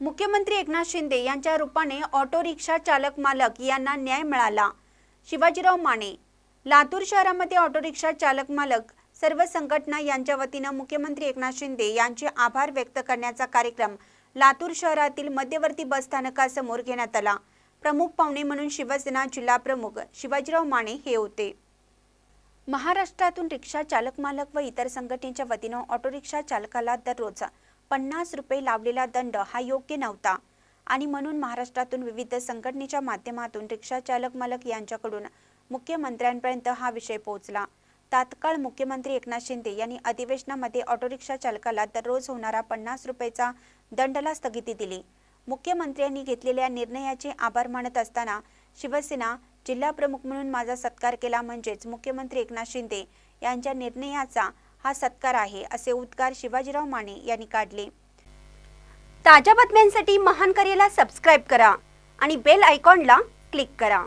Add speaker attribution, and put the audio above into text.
Speaker 1: मुख्यमंत्री एकनाथ शिंदे यांच्या रूपाने ऑटो रिक्षा चालक मालक यांना न्याय मिळाला. शिवाजीराव माने लातूर शहरामध्ये ऑटो रिक्षा चालक मालक सर्व संघटना यांच्या वतीनं मुख्यमंत्री एकनाथ शिंदे यांचे आभार व्यक्त करण्याचा कार्यक्रम लातूर शहरातील मध्यवर्ती बस स्थानकासमोर घेण्यात आला. प्रमुख पाहुणे म्हणून शिवसेना जिल्हा प्रमुख शिवाजीराव माने हे होते. महाराष्ट्रातून रिक्षा चालक मालक व इतर संघटनेच्या वतीनं ऑटो रिक्षा चालकाला दररोज पन्नास रुपये लावलेला दंड हा योग्य नव्हता. आणि म्हणून महाराष्ट्रातून विविध संघटनेच्या माध्यमातून रिक्षा चालक मालक यांच्याकडून मुख्यमंत्र्यांपर्यंत हा विषय पोहोचला. तात्काळ मुख्यमंत्री एकनाथ शिंदे यांनी अधिवेशनामध्ये ऑटो रिक्षा चालकाला दररोज होणारा पन्नास रुपयेचा दंडला स्थगिती दिली. मुख्यमंत्र्यांनी घेतलेल्या निर्णयाचे आभार मानत असताना शिवसेना जिल्हा प्रमुख म्हणून माझा सत्कार केला म्हणजेच मुख्यमंत्री एकनाथ शिंदे यांच्या निर्णयाचा हा सत्कार आहे असे उद्गार शिवाजीराव माने यांनी काढले. ताज्या बातम्यांसाठी महान करेला सबस्क्राईब करा आणि बेल आयकॉनला क्लिक करा.